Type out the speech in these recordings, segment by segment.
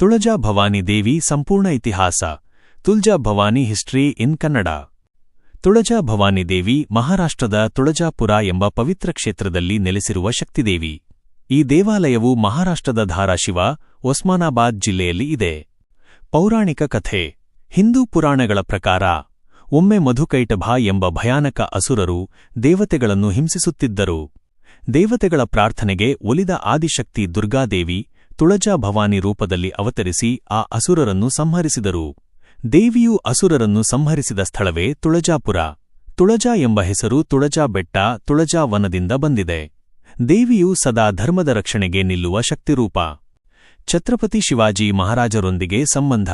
ತುಳಜಾ ಭವಾನಿ ದೇವಿ ಸಂಪೂರ್ಣ ಇತಿಹಾಸ. Tulja Bhavani history in Kannada. Tulja Bhavani Devi ಮಹಾರಾಷ್ಟ್ರದ ತುಳಜಾಪುರ ಎಂಬ ಪವಿತ್ರ ಕ್ಷೇತ್ರದಲ್ಲಿ ನೆಲೆಸಿರುವ ಶಕ್ತಿದೇವಿ. ಈ ದೇವಾಲಯವು ಮಹಾರಾಷ್ಟ್ರದ ಧಾರಾಶಿವ, ಒಸ್ಮಾನಾಬಾದ್ ಜಿಲ್ಲೆಯಲ್ಲಿ ಇದೆ. ಪೌರಾಣಿಕ ಕಥೆ. ಹಿಂದೂ ಪುರಾಣಗಳ ಪ್ರಕಾರ, ಒಮ್ಮೆ ಮಧುಕೈಟಭ ಎಂಬ ಭಯಾನಕ ಅಸುರರು ದೇವತೆಗಳನ್ನು ಹಿಂಸಿಸುತ್ತಿದ್ದರು. ದೇವತೆಗಳ ಪ್ರಾರ್ಥನೆಗೆ ಒಲಿದ ಆದಿಶಕ್ತಿ ದುರ್ಗಾದೇವಿ ತುಳಜಾ ಭವಾನಿ ರೂಪದಲ್ಲಿ ಅವತರಿಸಿ ಆ ಅಸುರರನ್ನು ಸಂಹರಿಸಿದರು. ದೇವಿಯು ಅಸುರರನ್ನು ಸಂಹರಿಸಿದ ಸ್ಥಳವೇ ತುಳಜಾಪುರ. ತುಳಜಾ ಎಂಬ ಹೆಸರು ತುಳಜಾ ಬೆಟ್ಟ, ತುಳಜಾ ವನದಿಂದ ಬಂದಿದೆ. ದೇವಿಯು ಸದಾ ಧರ್ಮದ ರಕ್ಷಣೆಗೆ ನಿಲ್ಲುವ ಶಕ್ತಿರೂಪ. ಛತ್ರಪತಿ ಶಿವಾಜಿ ಮಹಾರಾಜರೊಂದಿಗೆ ಸಂಬಂಧ.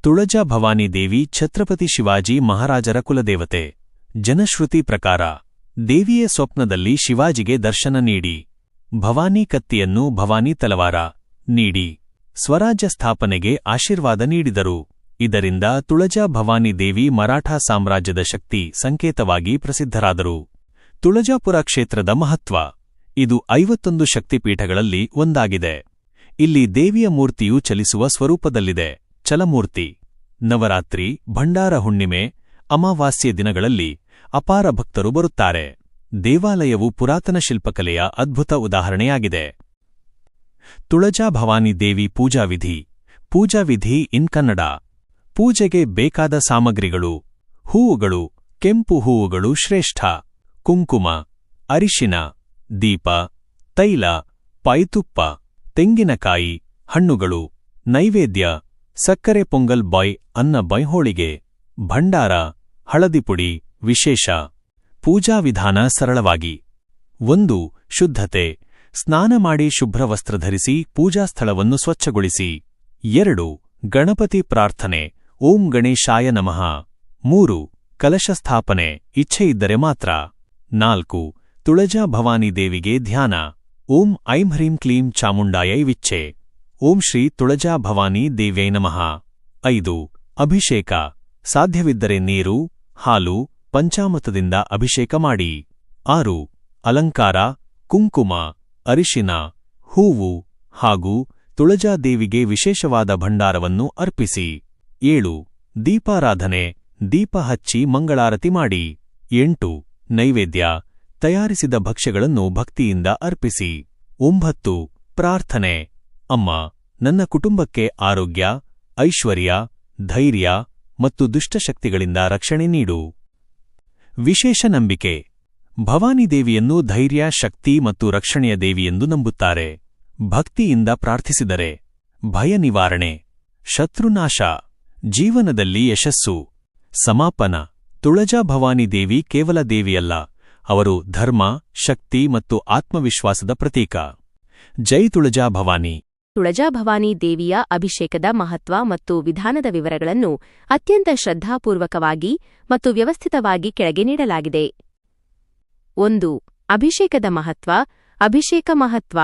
ತುಳಜಾ ಭವಾನಿ ದೇವಿ ಛತ್ರಪತಿ ಶಿವಾಜಿ ಮಹಾರಾಜರ ಕುಲದೇವತೆ. ಜನಶ್ರುತಿ ಪ್ರಕಾರ, ದೇವಿಯ ಸ್ವಪ್ನದಲ್ಲಿ ಶಿವಾಜಿಗೆ ದರ್ಶನ ನೀಡಿ. ಭವಾನಿ ಕತ್ತಿಯನ್ನು ಭವಾನಿ ತಲವಾರ. ನೀಡಿ. ಸ್ವರಾಜ್ಯ ಸ್ಥಾಪನೆಗೆ ಆಶೀರ್ವಾದ ನೀಡಿದರು. ಇದರಿಂದ ತುಳಜಾ ಭವಾನಿ ದೇವಿ ಮರಾಠ ಸಾಮ್ರಾಜ್ಯದ ಶಕ್ತಿ ಸಂಕೇತವಾಗಿ ಪ್ರಸಿದ್ಧರಾದರು. ತುಳಜಾಪುರ ಕ್ಷೇತ್ರದ ಮಹತ್ವ. ಇದು ಐವತ್ತೊಂದು ಶಕ್ತಿಪೀಠಗಳಲ್ಲಿ ಒಂದಾಗಿದೆ. ಇಲ್ಲಿ ದೇವಿಯ ಮೂರ್ತಿಯು ಚಲಿಸುವ ಸ್ವರೂಪದಲ್ಲಿದೆ. ಚಲಮೂರ್ತಿ ನವರಾತ್ರಿ, ಭಂಡಾರ ಹುಣ್ಣಿಮೆ, ಅಮಾವಾಸ್ಯೆ ದಿನಗಳಲ್ಲಿ ಅಪಾರ ಭಕ್ತರು ಬರುತ್ತಾರೆ. ದೇವಾಲಯವು ಪುರಾತನ ಶಿಲ್ಪಕಲೆಯ ಅದ್ಭುತ ಉದಾಹರಣೆಯಾಗಿದೆ. ತುಳಜಾ ಭವಾನಿ ದೇವಿ ಪೂಜಾ ವಿಧಿ. ಪೂಜಾ ವಿಧಿ ಇನ್ ಕನ್ನಡ. ಪೂಜೆಗೆ ಬೇಕಾದ ಸಾಮಗ್ರಿಗಳು, ಹೂವುಗಳು, ಕೆಂಪು ಹೂವುಗಳು ಶ್ರೇಷ್ಠ. ಕುಂಕುಮ, ಅರಿಶಿನ, ದೀಪ, ತೈಲ ಪೈತುಪ್ಪ ತೆಂಗಿನಕಾಯಿ, ಹಣ್ಣುಗಳು, ನೈವೇದ್ಯ, ಸಕ್ಕರೆ ಪೊಂಗಲ್ ಬಾಯ್ ಅನ್ನ ಬೈಹೋಳಿಗೆ ಭಂಡಾರ ಹಳದಿಪುಡಿ ವಿಶೇಷ. ಪೂಜಾ ವಿಧಾನ ಸರಳವಾಗಿ. ಒಂದು, ಶುದ್ಧತೆ. ಸ್ನಾನ ಮಾಡಿ ಶುಭ್ರ ವಸ್ತ್ರ ಧರಿಸಿ ಪೂಜಾ ಸ್ಥಳವನ್ನು ಸ್ವಚ್ಛಗೊಳಿಸಿ. ಎರಡು, ಗಣಪತಿ ಪ್ರಾರ್ಥನೆ. ಓಂ ಗಣೇಶಾಯ ನಮಃ. ಮೂರು, ಕಲಶ ಸ್ಥಾಪನೆ. ಇಚ್ಛೆಯಿದ್ದರೆ ಮಾತ್ರ. ನಾಲ್ಕು, ತುಳಜಾ ಭವಾನಿ ದೇವಿಗೆ ಧ್ಯಾನ. ಓಂ ಐಂ ಹ್ರೀಂ ಕ್ಲೀಂ ಚಾಮುಂಡಾಯೈ ವಿಚ್ಛೆ. ಓಂ ಶ್ರೀ ತುಳಜಾ ಭವಾನಿ ದೇವ್ಯೈ ನಮಃ. ಐದು, ಅಭಿಷೇಕ. ಸಾಧ್ಯವಿದ್ದರೆ ನೀರು, ಹಾಲು, ಪಂಚಾಮತದಿಂದ ಅಭಿಷೇಕ ಮಾಡಿ. ಆರು, ಅಲಂಕಾರ, ಕುಂಕುಮ. ಅರಿಶಿನ, ಹೂವು ಹಾಗೂ ತುಳಜಾದೇವಿಗೆ ವಿಶೇಷವಾದ ಭಂಡಾರವನ್ನು ಅರ್ಪಿಸಿ. ಏಳು. ದೀಪಾರಾಧನೆ, ದೀಪ ಹಚ್ಚಿ ಮಂಗಳಾರತಿ ಮಾಡಿ. ಎಂಟು. ನೈವೇದ್ಯ, ತಯಾರಿಸಿದ ಭಕ್ಷ್ಯಗಳನ್ನು ಭಕ್ತಿಯಿಂದ ಅರ್ಪಿಸಿ. ಒಂಬತ್ತು. ಪ್ರಾರ್ಥನೆ. ಅಮ್ಮ, ನನ್ನ ಕುಟುಂಬಕ್ಕೆ ಆರೋಗ್ಯ, ಐಶ್ವರ್ಯ, ಧೈರ್ಯ ಮತ್ತು ದುಷ್ಟಶಕ್ತಿಗಳಿಂದ ರಕ್ಷಣೆ ನೀಡು. ವಿಶೇಷ ನಂಬಿಕೆ. ಭವಾನಿ ದೇವಿಯನ್ನು ಧೈರ್ಯ, ಶಕ್ತಿ ಮತ್ತು ರಕ್ಷಣೆಯ ದೇವಿಯೆಂದು ನಂಬುತ್ತಾರೆ. ಭಕ್ತಿಯಿಂದ ಪ್ರಾರ್ಥಿಸಿದರೆ, ಭಯ ನಿವಾರಣೆ, ಶತ್ರುನಾಶ, ಜೀವನದಲ್ಲಿ ಯಶಸ್ಸು, ಸಮಾಪನ. ತುಳಜಾ ಭವಾನಿ ದೇವಿ ಕೇವಲ ದೇವಿಯಲ್ಲ, ಅವರು ಧರ್ಮ, ಶಕ್ತಿ ಮತ್ತು ಆತ್ಮವಿಶ್ವಾಸದ ಪ್ರತೀಕ. ಜೈ ತುಳಜಾ ಭವಾನಿ. ತುಳಜಾ ಭವಾನಿ ದೇವಿಯ ಅಭಿಷೇಕದ ಮಹತ್ವ ಮತ್ತು ವಿಧಾನದ ವಿವರಗಳನ್ನು ಅತ್ಯಂತ ಶ್ರದ್ಧಾಪೂರ್ವಕವಾಗಿ ಮತ್ತು ವ್ಯವಸ್ಥಿತವಾಗಿ ಕೆಳಗೆ ನೀಡಲಾಗಿದೆ. ಒಂದು, ಅಭಿಷೇಕದ ಮಹತ್ವ, ಅಭಿಷೇಕ ಮಹತ್ವ.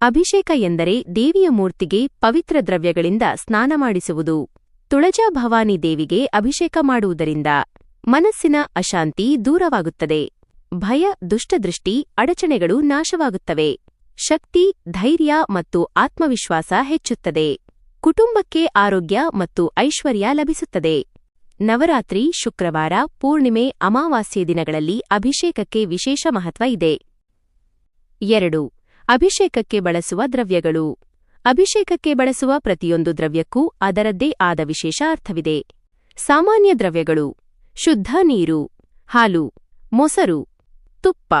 ಅಭಿಷೇಕ ಎಂದರೆ ದೇವಿಯ ಮೂರ್ತಿಗೆ ಪವಿತ್ರ ದ್ರವ್ಯಗಳಿಂದ ಸ್ನಾನ ಮಾಡಿಸುವುದು. ತುಳಜಾ ಭವಾನಿ ದೇವಿಗೆ ಅಭಿಷೇಕ ಮಾಡುವುದರಿಂದ ಮನಸ್ಸಿನ ಅಶಾಂತಿ ದೂರವಾಗುತ್ತದೆ. ಭಯ, ದುಷ್ಟದೃಷ್ಟಿ, ಅಡಚಣೆಗಳು ನಾಶವಾಗುತ್ತವೆ. ಶಕ್ತಿ, ಧೈರ್ಯ ಮತ್ತು ಆತ್ಮವಿಶ್ವಾಸ ಹೆಚ್ಚುತ್ತದೆ. ಕುಟುಂಬಕ್ಕೆ ಆರೋಗ್ಯ ಮತ್ತು ಐಶ್ವರ್ಯ ಲಭಿಸುತ್ತದೆ. ನವರಾತ್ರಿ, ಶುಕ್ರವಾರ, ಪೂರ್ಣಿಮೆ, ಅಮಾವಾಸ್ಯೆ ದಿನಗಳಲ್ಲಿ ಅಭಿಷೇಕಕ್ಕೆ ವಿಶೇಷ ಮಹತ್ವ ಇದೆ. ಎರಡು. ಅಭಿಷೇಕಕ್ಕೆ ಬಳಸುವ ದ್ರವ್ಯಗಳು. ಅಭಿಷೇಕಕ್ಕೆ ಬಳಸುವ ಪ್ರತಿಯೊಂದು ದ್ರವ್ಯಕ್ಕೂ ಅದರದ್ದೇ ಆದ ವಿಶೇಷ ಅರ್ಥವಿದೆ. ಸಾಮಾನ್ಯ ದ್ರವ್ಯಗಳು. ಶುದ್ಧ ನೀರು, ಹಾಲು, ಮೊಸರು, ತುಪ್ಪ,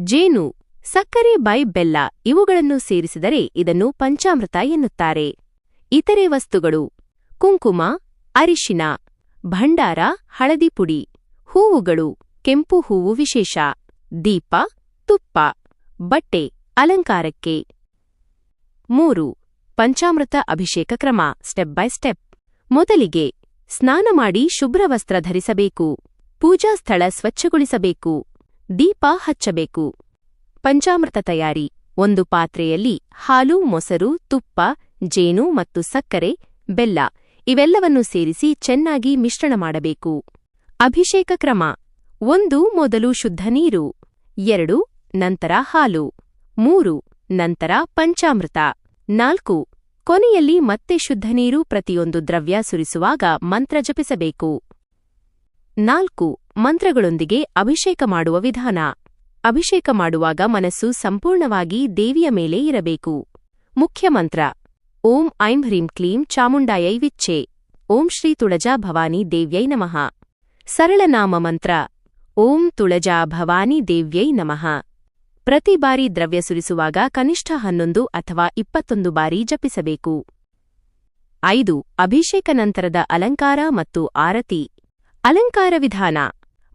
ಜೇನು, ಸಕ್ಕರೆ ಬೈ ಬೆಲ್ಲ ಇವುಗಳನ್ನು ಸೇರಿಸಿದರೆ ಇದನ್ನು ಪಂಚಾಮೃತ ಎನ್ನುತ್ತಾರೆ. ಇತರೆ ವಸ್ತುಗಳು. ಕುಂಕುಮ, ಅರಿಶಿನ ಭಂಡಾರ, ಹಳದಿ ಪುಡಿ, ಹೂವುಗಳು, ಕೆಂಪು ಹೂವು ವಿಶೇಷ. ದೀಪ, ತುಪ್ಪ. ಬಟ್ಟೆ, ಅಲಂಕಾರಕ್ಕೆ. ಮೂರು, ಪಂಚಾಮೃತ ಅಭಿಷೇಕ ಕ್ರಮ ಸ್ಟೆಪ್ ಬೈ ಸ್ಟೆಪ್ ಮೊದಲಿಗೆ, ಸ್ನಾನ ಮಾಡಿ ಶುಭ್ರ ವಸ್ತ್ರ ಧರಿಸಬೇಕು. ಪೂಜಾ ಸ್ಥಳ ಸ್ವಚ್ಛಗೊಳಿಸಬೇಕು. ದೀಪ ಹಚ್ಚಬೇಕು. ಪಂಚಾಮೃತ ತಯಾರಿ. ಒಂದು ಪಾತ್ರೆಯಲ್ಲಿ ಹಾಲು, ಮೊಸರು, ತುಪ್ಪ, ಜೇನು ಮತ್ತು ಸಕ್ಕರೆ, ಬೆಲ್ಲ. ಇವೆಲ್ಲವನ್ನು ಸೇರಿಸಿ ಚೆನ್ನಾಗಿ ಮಿಶ್ರಣ ಮಾಡಬೇಕು. ಅಭಿಷೇಕ ಕ್ರಮ. ಒಂದು, ಮೊದಲು ಶುದ್ಧ ನೀರು. ಎರಡು, ನಂತರ ಹಾಲು. ಮೂರು, ನಂತರ ಪಂಚಾಮೃತ. ನಾಲ್ಕು, ಕೊನೆಯಲ್ಲಿ ಮತ್ತೆ ಶುದ್ಧ ನೀರು ಪ್ರತಿಯೊಂದು ದ್ರವ್ಯ ಸುರಿಸುವಾಗ ಮಂತ್ರ ಜಪಿಸಬೇಕು. ನಾಲ್ಕು, ಮಂತ್ರಗಳೊಂದಿಗೆ ಅಭಿಷೇಕ ಮಾಡುವ ವಿಧಾನ. ಅಭಿಷೇಕ ಮಾಡುವಾಗ ಮನಸ್ಸು ಸಂಪೂರ್ಣವಾಗಿ ದೇವಿಯ ಮೇಲೆ ಇರಬೇಕು. ಮುಖ್ಯ ಮಂತ್ರ. ಓಂ ಐಂ ಹ್ರೀಂ ಕ್ಲೀಂ ಚಾಮುಂಡಾಯೈ ವಿಚ್ಚೆ ಓಂ ಶ್ರೀ ತುಳಜಾ ಭವಾನಿ ದೇವ್ಯೈ ನಮಃ. ಸರಳ ನಾಮ ಮಂತ್ರ. ಓಂ ತುಳಜಾ ಭವಾನಿ ದೇವ್ಯೈ ನಮಃ. ಪ್ರತಿ ಬಾರಿ ದ್ರವ್ಯ ಸುರಿಸುವಾಗ ಕನಿಷ್ಠ ಹನ್ನೊಂದು ಅಥವಾ ಇಪ್ಪತ್ತೊಂದು ಬಾರಿ ಜಪಿಸಬೇಕು. ಐದು, ಅಭಿಷೇಕ ನಂತರದ ಅಲಂಕಾರ ಮತ್ತು ಆರತಿ. ಅಲಂಕಾರ ವಿಧಾನ.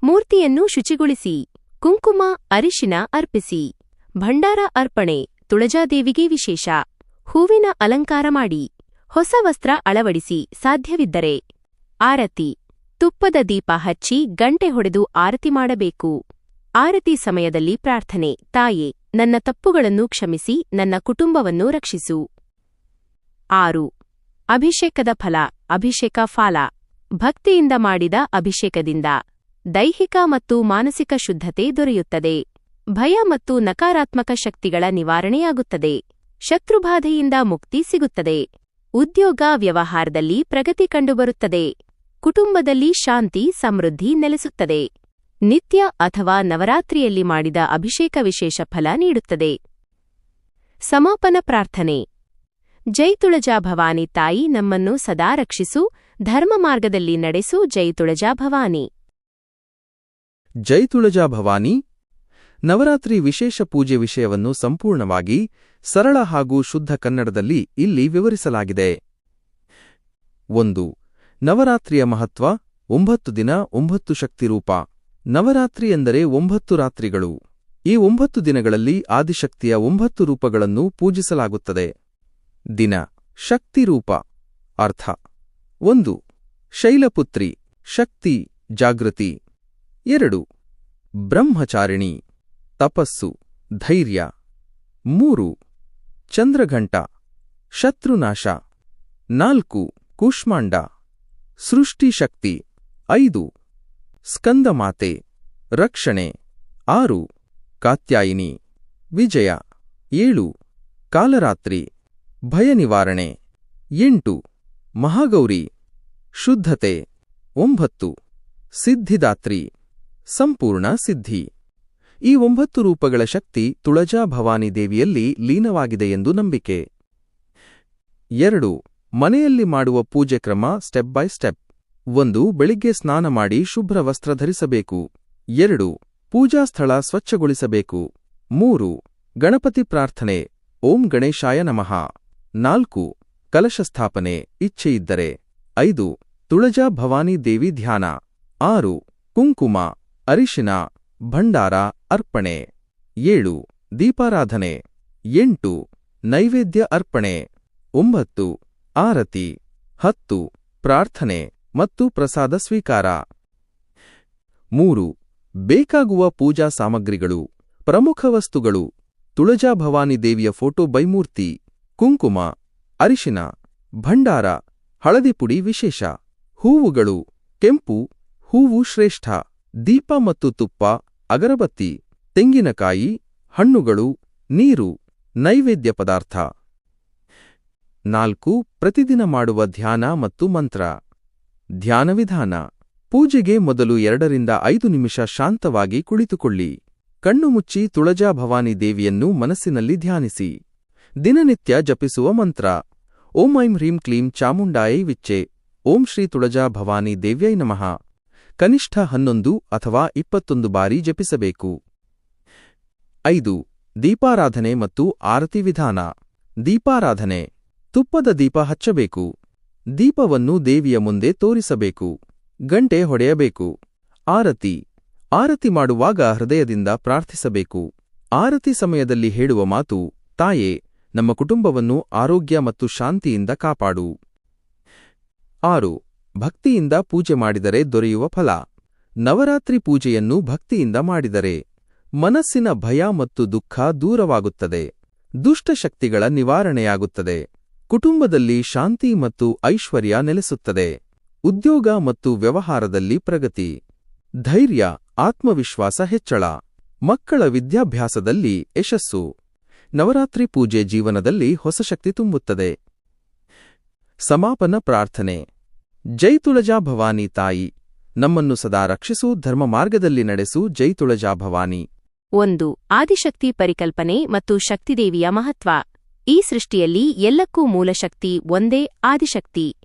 ಮೂರ್ತಿಯನ್ನು ಶುಚಿಗೊಳಿಸಿ, ಕುಂಕುಮ, ಅರಿಶಿನ ಅರ್ಪಿಸಿ. ಭಂಡಾರ ಅರ್ಪಣೆ, ತುಳಜಾದೇವಿಗೆ ವಿಶೇಷ. ಹೂವಿನ ಅಲಂಕಾರ ಮಾಡಿ, ಹೊಸ ವಸ್ತ್ರ ಅಳವಡಿಸಿ ಸಾಧ್ಯವಿದ್ದರೆ, ಆರತಿ, ತುಪ್ಪದ ದೀಪ ಹಚ್ಚಿ ಗಂಟೆ ಹೊಡೆದು ಆರತಿ ಮಾಡಬೇಕು. ಆರತಿ ಸಮಯದಲ್ಲಿ ಪ್ರಾರ್ಥನೆ, ತಾಯೇ, ನನ್ನ ತಪ್ಪುಗಳನ್ನು ಕ್ಷಮಿಸಿ, ನನ್ನ ಕುಟುಂಬವನ್ನು ರಕ್ಷಿಸು. ಆರು, ಅಭಿಷೇಕದ ಫಲ, ಅಭಿಷೇಕ ಫಾಲ, ಭಕ್ತಿಯಿಂದ ಮಾಡಿದ ಅಭಿಷೇಕದಿಂದ ದೈಹಿಕ ಮತ್ತು ಮಾನಸಿಕ ಶುದ್ಧತೆ ದೊರೆಯುತ್ತದೆ. ಭಯ ಮತ್ತು ನಕಾರಾತ್ಮಕ ಶಕ್ತಿಗಳ ನಿವಾರಣೆಯಾಗುತ್ತದೆ. ಶತ್ರುಬಾಧೆಯಿಂದ ಮುಕ್ತಿ ಸಿಗುತ್ತದೆ. ಉದ್ಯೋಗ ವ್ಯವಹಾರದಲ್ಲಿ ಪ್ರಗತಿ ಕಂಡುಬರುತ್ತದೆ. ಕುಟುಂಬದಲ್ಲಿ ಶಾಂತಿ, ಸಮೃದ್ಧಿ ನೆಲೆಸುತ್ತದೆ. ನಿತ್ಯ ಅಥವಾ ನವರಾತ್ರಿಯಲ್ಲಿ ಮಾಡಿದ ಅಭಿಷೇಕ ವಿಶೇಷ ಫಲ ನೀಡುತ್ತದೆ. ಸಮಾಪನ ಪ್ರಾರ್ಥನೆ. ಜೈ ತುಳಜಾ ಭವಾನಿ ತಾಯಿ, ನಮ್ಮನ್ನು ಸದಾ ರಕ್ಷಿಸು, ಧರ್ಮ ಮಾರ್ಗದಲ್ಲಿ ನಡೆಸು, ಜೈ ತುಳಜಾ ಭವಾನಿ. ಜೈ ತುಳಜಾ ಭವಾನಿ. ನವರಾತ್ರಿ ವಿಶೇಷ ಪೂಜೆ ವಿಷಯವನ್ನು ಸಂಪೂರ್ಣವಾಗಿ ಸರಳ ಹಾಗೂ ಶುದ್ಧ ಕನ್ನಡದಲ್ಲಿ ಇಲ್ಲಿ ವಿವರಿಸಲಾಗಿದೆ. ಒಂದು, ನವರಾತ್ರಿಯ ಮಹತ್ವ, ಒಂಬತ್ತು ದಿನ, ಒಂಬತ್ತು ಶಕ್ತಿರೂಪ ನವರಾತ್ರಿ ಎಂದರೆ ಒಂಬತ್ತು ರಾತ್ರಿಗಳು. ಈ ಒಂಬತ್ತು ದಿನಗಳಲ್ಲಿ ಆದಿಶಕ್ತಿಯ ಒಂಬತ್ತು ರೂಪಗಳನ್ನು ಪೂಜಿಸಲಾಗುತ್ತದೆ. ದಿನ ಶಕ್ತಿರೂಪ ಅರ್ಥ, ಒಂದು, ಶೈಲಪುತ್ರಿ, ಶಕ್ತಿ, ಜಾಗೃತಿ. ಎರಡು, ಬ್ರಹ್ಮಚಾರಿಣಿ. ತಪಸ್ಸು, ಧೈರ್ಯ. ಮೂರು ಚಂದ್ರಘಂಟ, ಶತ್ರುನಾಶ. ನಾಲ್ಕು, ಕೂಷ್ಮಾಂಡ. ಸೃಷ್ಟಿಶಕ್ತಿ ಐದು, ಸ್ಕಂದಮಾತೆ. ರಕ್ಷಣೆ. ಆರು, ಕಾತ್ಯಾಯಿನಿ. ವಿಜಯ. ಏಳು, ಕಾಲರಾತ್ರಿ. ಭಯ ನಿವಾರಣೆ ಎಂಟು, ಮಹಾಗೌರಿ. ಶುದ್ಧತೆ. ಒಂಬತ್ತು, ಸಿದ್ಧಿದಾತ್ರಿ. ಸಂಪೂರ್ಣ ಸಿದ್ಧಿ. ಈ ಒಂಬತ್ತು ರೂಪಗಳ ಶಕ್ತಿ ತುಳಜಾ ಭವಾನಿ ದೇವಿಯಲ್ಲಿ ಲೀನವಾಗಿದೆ ಎಂದು ನಂಬಿಕೆ. ಎರಡು, ಮನೆಯಲ್ಲಿ ಮಾಡುವ ಪೂಜೆ ಕ್ರಮ ಸ್ಟೆಪ್ ಬೈ ಸ್ಟೆಪ್ ಒಂದು, ಬೆಳಿಗ್ಗೆ ಸ್ನಾನ ಮಾಡಿ ಶುಭ್ರ ವಸ್ತ್ರ ಧರಿಸಬೇಕು. ಎರಡು, ಪೂಜಾ ಸ್ಥಳ ಸ್ವಚ್ಛಗೊಳಿಸಬೇಕು. ಮೂರು, ಗಣಪತಿ ಪ್ರಾರ್ಥನೆ. ಓಂ ಗಣೇಶಾಯ ನಮಃ. ನಾಲ್ಕು, ಕಲಶ ಸ್ಥಾಪನೆ, ಇಚ್ಛೆಯಿದ್ದರೆ. ಐದು, ತುಳಜಾ ಭವಾನಿ ದೇವಿ ಧ್ಯಾನ. ಆರು, ಕುಂಕುಮ, ಅರಿಶಿನ. ಭಂಡಾರ ಅರ್ಪಣೆ. ಏಳು. ದೀಪಾರಾಧನೆ. ಎಂಟು. ನೈವೇದ್ಯ ಅರ್ಪಣೆ. ಒಂಬತ್ತು. ಆರತಿ. ಹತ್ತು. ಪ್ರಾರ್ಥನೆ ಮತ್ತು ಪ್ರಸಾದ ಸ್ವೀಕಾರ. ಮೂರು. ಬೇಕಾಗುವ ಪೂಜಾ ಸಾಮಗ್ರಿಗಳು. ಪ್ರಮುಖ ವಸ್ತುಗಳು. ತುಳಜಾ ಭವಾನಿ ದೇವಿಯ ಫೋಟೋ ಬೈಮೂರ್ತಿ. ಕುಂಕುಮ. ಅರಿಶಿನ. ಭಂಡಾರ. ಹಳದಿಪುಡಿ ವಿಶೇಷ. ಹೂವುಗಳು. ಕೆಂಪು. ಹೂವು ಶ್ರೇಷ್ಠ. ದೀಪ ಮತ್ತು ತುಪ್ಪ. ಅಗರಬತ್ತಿ, ತೆಂಗಿನಕಾಯಿ, ಹಣ್ಣುಗಳು, ನೀರು, ನೈವೇದ್ಯ ಪದಾರ್ಥ. ನಾಲ್ಕು, ಪ್ರತಿದಿನ ಮಾಡುವ ಧ್ಯಾನ ಮತ್ತು ಮಂತ್ರ. ಧ್ಯಾನವಿಧಾನ ಪೂಜೆಗೆ ಮೊದಲು ಎರಡರಿಂದ ಐದು ನಿಮಿಷ ಶಾಂತವಾಗಿ ಕುಳಿತುಕೊಳ್ಳಿ. ಕಣ್ಣು ಮುಚ್ಚಿ ತುಳಜಾ ಭವಾನಿ ದೇವಿಯನ್ನು ಮನಸ್ಸಿನಲ್ಲಿ ಧ್ಯಾನಿಸಿ. ದಿನನಿತ್ಯ ಜಪಿಸುವ ಮಂತ್ರ. ಓಂ ಐಂ ಹ್ರೀಂ ಕ್ಲೀಂ ಚಾಮುಂಡಾಯೈ ವಿಚ್ಚೆ ಓಂ ಶ್ರೀ ತುಳಜಾ ಭವಾನಿ ದೇವ್ಯೈ ನಮಃ. ಕನಿಷ್ಠ ಹನ್ನೊಂದು ಅಥವಾ ಇಪ್ಪತ್ತೊಂದು ಬಾರಿ ಜಪಿಸಬೇಕು. ಐದು, ದೀಪಾರಾಧನೆ ಮತ್ತು ಆರತಿ ವಿಧಾನ. ದೀಪಾರಾಧನೆ, ತುಪ್ಪದ ದೀಪ ಹಚ್ಚಬೇಕು. ದೀಪವನ್ನು ದೇವಿಯ ಮುಂದೆ ತೋರಿಸಬೇಕು. ಗಂಟೆ ಹೊಡೆಯಬೇಕು. ಆರತಿ ಆರತಿ ಮಾಡುವಾಗ ಹೃದಯದಿಂದ ಪ್ರಾರ್ಥಿಸಬೇಕು. ಆರತಿ ಸಮಯದಲ್ಲಿ ಹೇಳುವ ಮಾತು, ತಾಯೇ, ನಮ್ಮ ಕುಟುಂಬವನ್ನು ಆರೋಗ್ಯ ಮತ್ತು ಶಾಂತಿಯಿಂದ ಕಾಪಾಡು. ಆರು ಭಕ್ತಿಯಿಂದ ಪೂಜೆ ಮಾಡಿದರೆ ದೊರೆಯುವ ಫಲ. ನವರಾತ್ರಿ ಪೂಜೆಯನ್ನು ಭಕ್ತಿಯಿಂದ ಮಾಡಿದರೆ ಮನಸ್ಸಿನ ಭಯ ಮತ್ತು ದುಃಖ ದೂರವಾಗುತ್ತದೆ. ದುಷ್ಟಶಕ್ತಿಗಳ ನಿವಾರಣೆಯಾಗುತ್ತದೆ. ಕುಟುಂಬದಲ್ಲಿ ಶಾಂತಿ ಮತ್ತು ಐಶ್ವರ್ಯ ನೆಲೆಸುತ್ತದೆ. ಉದ್ಯೋಗ ಮತ್ತು ವ್ಯವಹಾರದಲ್ಲಿ ಪ್ರಗತಿ. ಧೈರ್ಯ, ಆತ್ಮವಿಶ್ವಾಸ ಹೆಚ್ಚಳ. ಮಕ್ಕಳ ವಿದ್ಯಾಭ್ಯಾಸದಲ್ಲಿ ಯಶಸ್ಸು. ನವರಾತ್ರಿ ಪೂಜೆ ಜೀವನದಲ್ಲಿ ಹೊಸ ಶಕ್ತಿ ತುಂಬುತ್ತದೆ. ಸಮಾಪನ ಪ್ರಾರ್ಥನೆ. ಜೈ ತುಳಜಾ ಭವಾನಿ ತಾಯಿ, ನಮ್ಮನ್ನು ಸದಾ ರಕ್ಷಿಸು ಧರ್ಮ ಮಾರ್ಗದಲ್ಲಿ ನಡೆಸು ಜೈ ತುಳಜಾ ಭವಾನಿ. ಒಂದು, ಆದಿಶಕ್ತಿ ಪರಿಕಲ್ಪನೆ ಮತ್ತು ಶಕ್ತಿದೇವಿಯ ಮಹತ್ವ. ಈ ಸೃಷ್ಟಿಯಲ್ಲಿ ಎಲ್ಲಕ್ಕೂ ಮೂಲಶಕ್ತಿ, ಒಂದೇ ಆದಿಶಕ್ತಿ.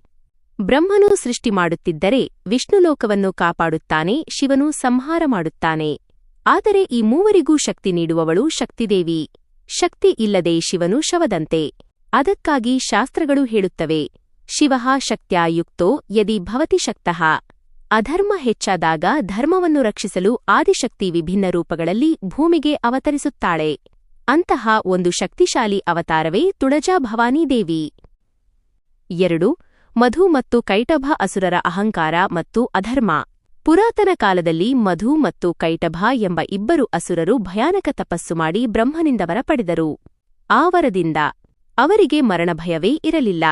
ಬ್ರಹ್ಮನು ಸೃಷ್ಟಿ ಮಾಡುತ್ತಿದ್ದರೆ ವಿಷ್ಣುಲೋಕವನ್ನು ಕಾಪಾಡುತ್ತಾನೆ, ಶಿವನು ಸಂಹಾರ ಮಾಡುತ್ತಾನೆ. ಆದರೆ ಈ ಮೂವರಿಗೂ ಶಕ್ತಿ ನೀಡುವವಳು ಶಕ್ತಿದೇವಿ. ಶಕ್ತಿ ಇಲ್ಲದೆ ಶಿವನು ಶವದಂತೆ. ಅದಕ್ಕಾಗಿ ಶಾಸ್ತ್ರಗಳು ಹೇಳುತ್ತವೆ. ಶಿವಃ ಶಕ್ತ್ಯಾ ಯುಕ್ತೋ ಯದಿ ಭವತಿ ಶಕ್ತಃ. ಅಧರ್ಮ ಹೆಚ್ಚಾದಾಗ ಧರ್ಮವನ್ನು ರಕ್ಷಿಸಲು ಆದಿಶಕ್ತಿ ವಿಭಿನ್ನ ರೂಪಗಳಲ್ಲಿ ಭೂಮಿಗೆ ಅವತರಿಸುತ್ತಾಳೆ. ಅಂತಹ ಒಂದು ಶಕ್ತಿಶಾಲಿ ಅವತಾರವೇ ತುಳಜಾ ಭವಾನಿ ದೇವಿ. ಎರಡು, ಮಧು ಮತ್ತು ಕೈಟಭ ಅಸುರರ ಅಹಂಕಾರ ಮತ್ತು ಅಧರ್ಮ. ಪುರಾತನ ಕಾಲದಲ್ಲಿ ಮಧು ಮತ್ತು ಕೈಟಭ ಎಂಬ ಇಬ್ಬರು ಅಸುರರು ಭಯಾನಕ ತಪಸ್ಸು ಮಾಡಿ ಬ್ರಹ್ಮನಿಂದವರ ಪಡೆದರು ಆ ವರದಿಂದ ಅವರಿಗೆ ಮರಣಭಯವೇ ಇರಲಿಲ್ಲ.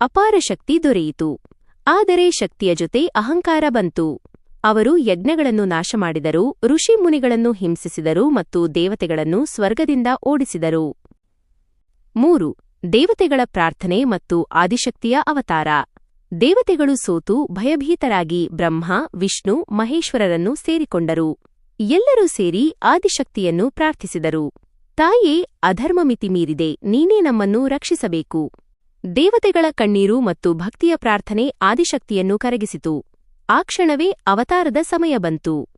ಅಪಾರ ಶಕ್ತಿ ದೊರೆಯಿತು. ಆದರೆ ಶಕ್ತಿಯ ಜೊತೆ ಅಹಂಕಾರ ಬಂತು. ಅವರು ಯಜ್ಞಗಳನ್ನು ನಾಶ ಮಾಡಿದರು ಋಷಿಮುನಿಗಳನ್ನು ಹಿಂಸಿಸಿದರು ಮತ್ತು ದೇವತೆಗಳನ್ನು ಸ್ವರ್ಗದಿಂದ ಓಡಿಸಿದರು. ಮೂರು, ದೇವತೆಗಳ ಪ್ರಾರ್ಥನೆ ಮತ್ತು ಆದಿಶಕ್ತಿಯ ಅವತಾರ. ದೇವತೆಗಳು ಸೋತು, ಭಯಭೀತರಾಗಿ ಬ್ರಹ್ಮ, ವಿಷ್ಣು, ಮಹೇಶ್ವರರನ್ನು ಸೇರಿಕೊಂಡರು. ಎಲ್ಲರೂ ಸೇರಿ ಆದಿಶಕ್ತಿಯನ್ನು ಪ್ರಾರ್ಥಿಸಿದರು. ತಾಯೇ, ಅಧರ್ಮಮಿತಿ ಮೀರಿದೆ, ನೀನೇ ನಮ್ಮನ್ನು ರಕ್ಷಿಸಬೇಕು. ದೇವತೆಗಳ ಕಣ್ಣೀರು ಮತ್ತು ಭಕ್ತಿಯ ಪ್ರಾರ್ಥನೆ ಆದಿಶಕ್ತಿಯನ್ನು ಕರಗಿಸಿತು. ಆ ಕ್ಷಣವೇ ಅವತಾರದ ಸಮಯ ಬಂತು.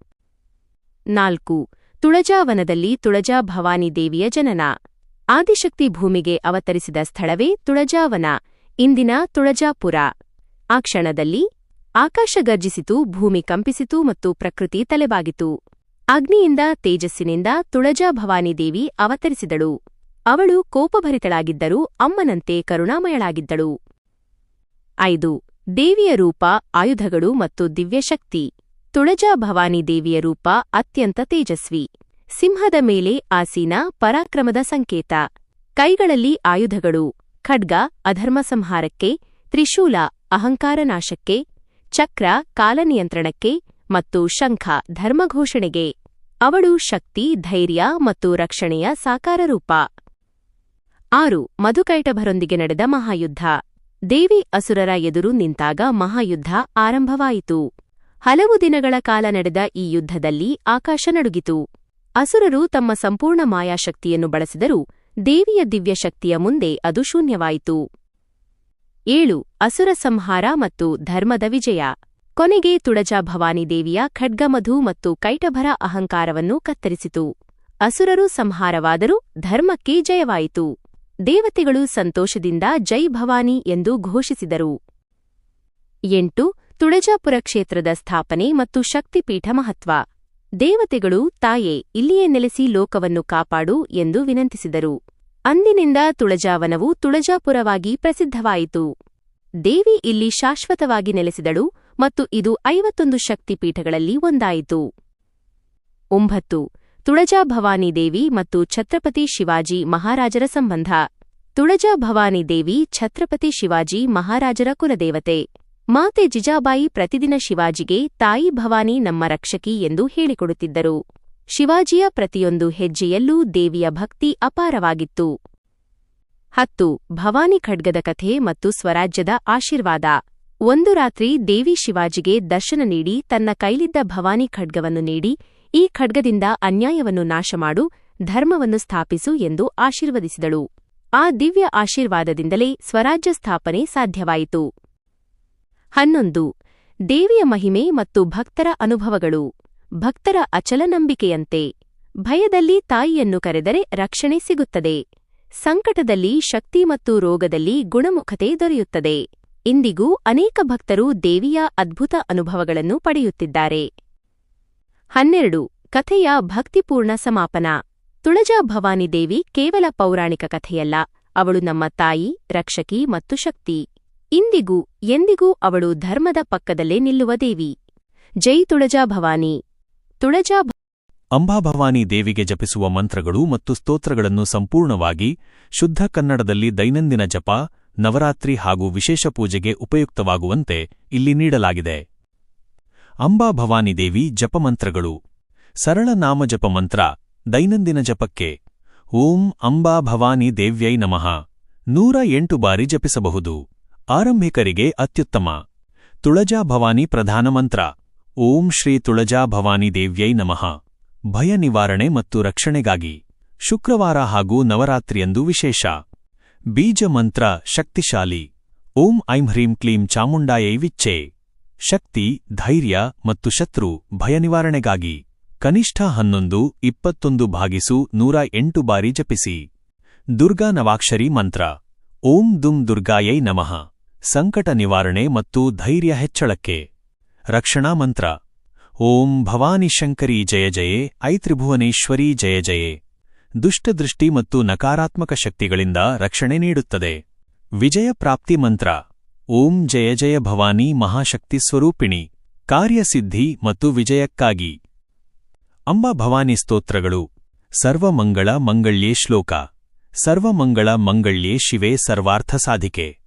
ನಾಲ್ಕು. ತುಳಜಾವನದಲ್ಲಿ ತುಳಜಾ ಭವಾನಿ ದೇವಿಯ ಜನನ. ಆದಿಶಕ್ತಿ ಭೂಮಿಗೆ ಅವತರಿಸಿದ ಸ್ಥಳವೇ ತುಳಜಾವನ. ಇಂದಿನ ತುಳಜಾಪುರ. ಆ ಕ್ಷಣದಲ್ಲಿ ಆಕಾಶ ಗರ್ಜಿಸಿತು, ಭೂಮಿ ಕಂಪಿಸಿತು ಮತ್ತು ಪ್ರಕೃತಿ ತಲೆಬಾಗಿತು. ಅಗ್ನಿಯಿಂದ ತೇಜಸ್ಸಿನಿಂದ ತುಳಜಾ ಭವಾನಿ ದೇವಿ ಅವತರಿಸಿದಳು. ಅವಳು ಕೋಪಭರಿತಳಾಗಿದ್ದರೂ ಅಮ್ಮನಂತೆ ಕರುಣಾಮಯಳಾಗಿದ್ದಳು. ಐದು, ದೇವಿಯ ರೂಪ, ಆಯುಧಗಳು ಮತ್ತು ದಿವ್ಯಶಕ್ತಿ. ತುಳಜಾ ಭವಾನಿ ದೇವಿಯ ರೂಪ ಅತ್ಯಂತ ತೇಜಸ್ವಿ. ಸಿಂಹದ ಮೇಲೆ ಆಸೀನ, ಪರಾಕ್ರಮದ ಸಂಕೇತ. ಕೈಗಳಲ್ಲಿ ಆಯುಧಗಳು. ಖಡ್ಗ ಅಧರ್ಮ ಸಂಹಾರಕ್ಕೆ ತ್ರಿಶೂಲ, ಅಹಂಕಾರ ನಾಶಕ್ಕೆ. ಚಕ್ರ, ಕಾಲನಿಯಂತ್ರಣಕ್ಕೆ. ಮತ್ತು ಶಂಖ, ಧರ್ಮಘೋಷಣೆಗೆ. ಅವಳು ಶಕ್ತಿ, ಧೈರ್ಯ ಮತ್ತು ರಕ್ಷಣೆಯ ಸಾಕಾರ ರೂಪ ಆರು, ಮಧುಕೈಟಭರೊಂದಿಗೆ ನಡೆದ ಮಹಾಯುದ್ಧ. ದೇವಿ ಅಸುರರ ಎದುರು ನಿಂತಾಗ ಮಹಾಯುದ್ಧ ಆರಂಭವಾಯಿತು. ಹಲವು ದಿನಗಳ ಕಾಲ ನಡೆದ ಈ ಯುದ್ಧದಲ್ಲಿ ಆಕಾಶ ನಡುಗಿತು. ಅಸುರರು ತಮ್ಮ ಸಂಪೂರ್ಣ ಮಾಯಾಶಕ್ತಿಯನ್ನು ಬಳಸಿದರೂ ದೇವಿಯ ದಿವ್ಯಶಕ್ತಿಯ ಮುಂದೆ ಅದು ಶೂನ್ಯವಾಯಿತು. ಏಳು, ಅಸುರ ಸಂಹಾರ ಮತ್ತು ಧರ್ಮದ ವಿಜಯ. ಕೊನೆಗೆ ತುಳಜಾ ಭವಾನಿ ದೇವಿಯ ಖಡ್ಗಮಧು ಮತ್ತು ಕೈಟಭರ ಅಹಂಕಾರವನ್ನು ಕತ್ತರಿಸಿತು. ಅಸುರರು ಸಂಹಾರವಾದರೂ ಧರ್ಮಕ್ಕೆ ಜಯವಾಯಿತು. ದೇವತೆಗಳು ಸಂತೋಷದಿಂದ ಜೈ ಭವಾನಿ ಎಂದು ಘೋಷಿಸಿದರು. ಎಂಟು, ತುಳಜಾಪುರ ಕ್ಷೇತ್ರದ ಸ್ಥಾಪನೆ ಮತ್ತು ಶಕ್ತಿಪೀಠ ಮಹತ್ವ. ದೇವತೆಗಳು, ತಾಯೇ, ಇಲ್ಲಿಯೇ ನೆಲೆಸಿ ಲೋಕವನ್ನು ಕಾಪಾಡು ಎಂದು ವಿನಂತಿಸಿದರು. ಅಂದಿನಿಂದ ತುಳಜಾವನವು ತುಳಜಾಪುರವಾಗಿ ಪ್ರಸಿದ್ಧವಾಯಿತು. ದೇವಿ ಇಲ್ಲಿ ಶಾಶ್ವತವಾಗಿ ನೆಲೆಸಿದಳು ಮತ್ತು ಇದು ಐವತ್ತೊಂದು ಶಕ್ತಿಪೀಠಗಳಲ್ಲಿ ಒಂದಾಯಿತು. ಒಂಬತ್ತು ತುಳಜಾ ಭವಾನಿ ದೇವಿ ಮತ್ತು ಛತ್ರಪತಿ ಶಿವಾಜಿ ಮಹಾರಾಜರ ಸಂಬಂಧ. ತುಳಜಾ ಭವಾನಿ ದೇವಿ, ಛತ್ರಪತಿ ಶಿವಾಜಿ ಮಹಾರಾಜರ ಕುಲದೇವತೆ. ಮಾತೆ ಜಿಜಾಬಾಯಿ ಪ್ರತಿದಿನ ಶಿವಾಜಿಗೆ, ತಾಯಿ ಭವಾನಿ ನಮ್ಮ ರಕ್ಷಕಿ ಎಂದು ಹೇಳಿಕೊಡುತ್ತಿದ್ದರು. ಶಿವಾಜಿಯ ಪ್ರತಿಯೊಂದು ಹೆಜ್ಜೆಯಲ್ಲೂ ದೇವಿಯ ಭಕ್ತಿ ಅಪಾರವಾಗಿತ್ತು. ಹತ್ತು, ಭವಾನಿ ಖಡ್ಗದ ಕಥೆ ಮತ್ತು ಸ್ವರಾಜ್ಯದ ಆಶೀರ್ವಾದ. ಒಂದು ರಾತ್ರಿ ದೇವಿ ಶಿವಾಜಿಗೆ ದರ್ಶನ ನೀಡಿ ತನ್ನ ಕೈಲಿದ್ದ ಭವಾನಿ ಖಡ್ಗವನ್ನು ನೀಡಿ ಈ ಖಡ್ಗದಿಂದ ಅನ್ಯಾಯವನ್ನು ನಾಶಮಾಡು, ಧರ್ಮವನ್ನು ಸ್ಥಾಪಿಸು ಎಂದು ಆಶೀರ್ವದಿಸಿದಳು. ಆ ದಿವ್ಯ ಆಶೀರ್ವಾದದಿಂದಲೇ ಸ್ವರಾಜ್ಯ ಸ್ಥಾಪನೆ ಸಾಧ್ಯವಾಯಿತು. ಹನ್ನೊಂದು. ದೇವಿಯ ಮಹಿಮೆ ಮತ್ತು ಭಕ್ತರ ಅನುಭವಗಳು. ಭಕ್ತರ ಅಚಲ ನಂಬಿಕೆಯಂತೆ ಭಯದಲ್ಲಿ ತಾಯಿಯನ್ನು ಕರೆದರೆ ರಕ್ಷಣೆ ಸಿಗುತ್ತದೆ. ಸಂಕಟದಲ್ಲಿ ಶಕ್ತಿ ಮತ್ತು ರೋಗದಲ್ಲಿ ಗುಣಮುಖತೆ ದೊರೆಯುತ್ತದೆ. ಇಂದಿಗೂ ಅನೇಕ ಭಕ್ತರು ದೇವಿಯ ಅದ್ಭುತ ಅನುಭವಗಳನ್ನು ಪಡೆಯುತ್ತಿದ್ದಾರೆ. ಹನ್ನೆರಡು, ಕಥೆಯ ಭಕ್ತಿಪೂರ್ಣ ಸಮಾಪನ. ತುಳಜಾ ಭವಾನಿ ದೇವಿ ಕೇವಲ ಪೌರಾಣಿಕ ಕಥೆಯಲ್ಲ, ಅವಳು ನಮ್ಮ ತಾಯಿ, ರಕ್ಷಕಿ ಮತ್ತು ಶಕ್ತಿ. ಇಂದಿಗೂ, ಎಂದಿಗೂ ಅವಳು ಧರ್ಮದ ಪಕ್ಕದಲ್ಲೇ ನಿಲ್ಲುವ ದೇವಿ. ಜೈ ತುಳಜಾ ಭವಾನಿ. ತುಳಜಾ ಅಂಬಾಭವಾನಿ ದೇವಿಗೆ ಜಪಿಸುವ ಮಂತ್ರಗಳು ಮತ್ತು ಸ್ತೋತ್ರಗಳನ್ನು ಸಂಪೂರ್ಣವಾಗಿ ಶುದ್ಧ ಕನ್ನಡದಲ್ಲಿ ದೈನಂದಿನ ಜಪ, ನವರಾತ್ರಿ ಹಾಗೂ ವಿಶೇಷ ಪೂಜೆಗೆ ಉಪಯುಕ್ತವಾಗುವಂತೆ ಇಲ್ಲಿ ನೀಡಲಾಗಿದೆ. ಅಂಬಾಭವಾನಿ ದೇವಿ ಜಪಮಂತ್ರಗಳು. ಸರಳ ನಾಮಜಪ ಮಂತ್ರ, ದೈನಂದಿನ ಜಪಕ್ಕೆ. ಓಂ ಅಂಬಾ ಭವಾನಿ ದೇವ್ಯೈ ನಮಃ. ನೂರ ಎಂಟು ಬಾರಿ ಜಪಿಸಬಹುದು. ಆರಂಭಿಕರಿಗೆ ಅತ್ಯುತ್ತಮ. ತುಳಜಾ ಭವಾನಿ ಪ್ರಧಾನ ಮಂತ್ರ. ಓಂ ಶ್ರೀ ತುಳಜಾ ಭವಾನಿ ದೇವ್ಯೈ ನಮಃ. ಭಯ ನಿವಾರಣೆ ಮತ್ತು ರಕ್ಷಣೆಗಾಗಿ. ಶುಕ್ರವಾರ ಹಾಗೂ ನವರಾತ್ರಿಯಂದು ವಿಶೇಷ. ಬೀಜ ಮಂತ್ರ ಶಕ್ತಿಶಾಲಿ. ಓಂ ಐಂ ಹ್ರೀಂ ಕ್ಲೀಂ ಚಾಮುಂಡಾಯೈ ವಿಚ್ಚೆ. ಶಕ್ತಿ, ಧೈರ್ಯ ಮತ್ತು ಶತ್ರು ಭಯ ನಿವಾರಣೆಗಾಗಿ ಕನಿಷ್ಠ ಹನ್ನೊಂದು, ಇಪ್ಪತ್ತೊಂದು ಭಾಗಿಸು ನೂರ ಎಂಟು ಬಾರಿ ಜಪಿಸಿ. ದುರ್ಗಾ ನವಾಕ್ಷರಿ ಮಂತ್ರ. ಓಂ ದುಂ ದುರ್ಗಾಯೈ ನಮಃ. ಸಂಕಟ ನಿವಾರಣೆ ಮತ್ತು ಧೈರ್ಯ ಹೆಚ್ಚಳಕ್ಕೆ. ರಕ್ಷಣಾ ಮಂತ್ರ. ಓಂ ಭವಾನಿ ಶಂಕರಿ ಜಯ ಜಯೇ ಐತ್ರಿಭುವನೇಶ್ವರಿ ಜಯ ಜಯೇ. ದುಷ್ಟದೃಷ್ಟಿ ಮತ್ತು ನಕಾರಾತ್ಮಕ ಶಕ್ತಿಗಳಿಂದ ರಕ್ಷಣೆ ನೀಡುತ್ತದೆ. ವಿಜಯ ಪ್ರಾಪ್ತಿ ಮಂತ್ರ. ಓಂ ಜಯ ಜಯ ಭವಾನಿ ಮಹಾಶಕ್ತಿ ಸ್ವರೂಪಿಣಿ. ಕಾರ್ಯಸಿದ್ಧಿ ಮತ್ತು ವಿಜಯಕ್ಕಾಗಿ. ಅಂಬಾ ಭವಾನಿ ಸ್ತೋತ್ರಗಳು. ಸರ್ವಮಂಗಳ ಮಂಗಳ್ಯೇ ಶ್ಲೋಕ. ಸರ್ವಮಂಗಳ ಮಂಗಳ್ಯೇ ಶಿವೆ ಸರ್ವಾರ್ಥ ಸಾಧಿಕೆ.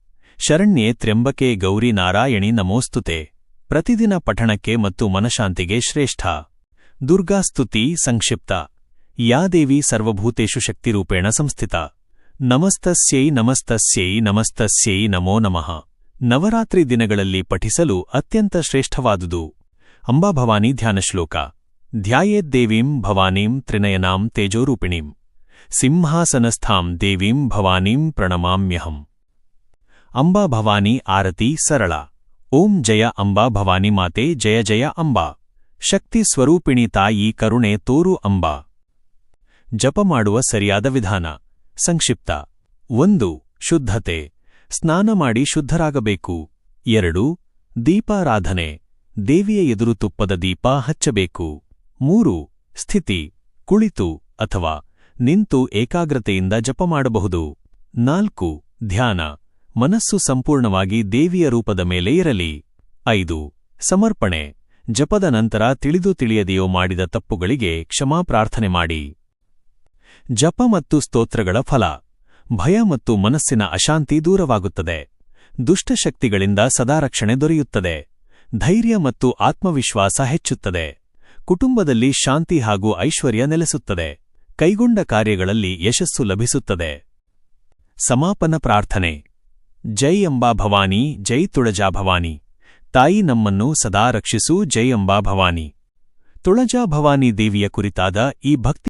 ಶರಣ್ಯೆ ತ್ರ್ಯಂಬಕೆ ಗೌರಿ ನಾರಾಯಣಿ ನಮೋಸ್ತುತೆ. ಪ್ರತಿದಿನ ಪಠಣಕ್ಕೆ ಮತ್ತು ಮನಶಾಂತಿಗೆ ಶ್ರೇಷ್ಠ. ದುರ್ಗಾಸ್ತುತಿ ಸಂಕ್ಷಿಪ್ತ. ಯಾ ದೇವಿ ಸರ್ವಭೂತೇಷು ಶಕ್ತಿರೂಪೇಣ ಸಂಸ್ಥಿತ. ನಮಸ್ತಸ್ಯೈ ನಮಸ್ತಸ್ಯೈ ನಮಸ್ತಸ್ಯೈ ನಮೋ ನಮಃ. ನವರಾತ್ರಿ ದಿನಗಳಲ್ಲಿ ಪಠಿಸಲು ಅತ್ಯಂತ ಶ್ರೇಷ್ಠವಾದುದು ಅಂಬಾಭವಾನಿ ಧ್ಯಾನಶ್ಲೋಕ ಧ್ಯಾಯೇದ್ದೇವೀಂ ಭವಾನೀಂ ತ್ರಿನಯನಾಂ ತೇಜೋರೂಪಿಣೀಂ. ಸಿಂಹಾಸನಸ್ಥಾಂ ದೇವೀಂ ಭವಾನೀಂ ಪ್ರಣಮಾಮ್ಯಹಂ. ಅಂಬಾ ಭವಾನಿ ಆರತಿ ಸರಳ. ಓಂ ಜಯ ಅಂಬಾ ಭವಾನಿ ಮಾತೆ ಜಯ ಜಯ ಅಂಬಾ. ಶಕ್ತಿ ಸ್ವರೂಪಿಣಿ ತಾಯಿ ಕರುಣೆ ತೋರು ಅಂಬಾ. ಜಪ ಮಾಡುವ ಸರಿಯಾದ ವಿಧಾನ. ಸಂಕ್ಷಿಪ್ತ. ಒಂದು, ಶುದ್ಧತೆ. ಸ್ನಾನ ಮಾಡಿ ಶುದ್ಧರಾಗಬೇಕು. ಎರಡು, ದೀಪಾರಾಧನೆ. ದೇವಿಯ ಎದುರು ತುಪ್ಪದ ದೀಪ ಹಚ್ಚಬೇಕು. ಮೂರು, ಸ್ಥಿತಿ, ಕುಳಿತು ಅಥವಾ ನಿಂತು ಏಕಾಗ್ರತೆಯಿಂದ ಜಪ ಮಾಡಬಹುದು. ನಾಲ್ಕು, ಧ್ಯಾನ. ಮನಸ್ಸು ಸಂಪೂರ್ಣವಾಗಿ ದೇವಿಯ ರೂಪದ ಮೇಲೆ ಇರಲಿ. ಐದು, ಸಮರ್ಪಣೆ. ಜಪದ ನಂತರ ತಿಳಿದು ತಿಳಿಯದೆಯೋ ಮಾಡಿದ ತಪ್ಪುಗಳಿಗೆ ಕ್ಷಮಾ ಪ್ರಾರ್ಥನೆ ಮಾಡಿ. ಜಪ ಮತ್ತು ಸ್ತೋತ್ರಗಳ ಫಲ. ಭಯ ಮತ್ತು ಮನಸ್ಸಿನ ಅಶಾಂತಿ ದೂರವಾಗುತ್ತದೆ. ದುಷ್ಟಶಕ್ತಿಗಳಿಂದ ಸದಾರಕ್ಷಣೆ ದೊರೆಯುತ್ತದೆ. ಧೈರ್ಯ ಮತ್ತು ಆತ್ಮವಿಶ್ವಾಸ ಹೆಚ್ಚುತ್ತದೆ. ಕುಟುಂಬದಲ್ಲಿ ಶಾಂತಿ ಹಾಗೂ ಐಶ್ವರ್ಯ ನೆಲೆಸುತ್ತದೆ. ಕೈಗೊಂಡ ಕಾರ್ಯಗಳಲ್ಲಿ ಯಶಸ್ಸು ಲಭಿಸುತ್ತದೆ. ಸಮಾಪನ ಪ್ರಾರ್ಥನೆ. ಜೈ ಅಂಬಾ ಭವಾನಿ, ಜೈ ತುಳಜಾ ಭವಾನಿ. ತಾಯಿ ನಮ್ಮನ್ನು ಸದಾ ರಕ್ಷಿಸು, ಜೈ ಅಂಬಾ ಭವಾನಿ. ತುಳಜಾ ಭವಾನಿ ದೇವಿಯ ಕುರಿತಾದ ಈ ಭಕ್ತಿ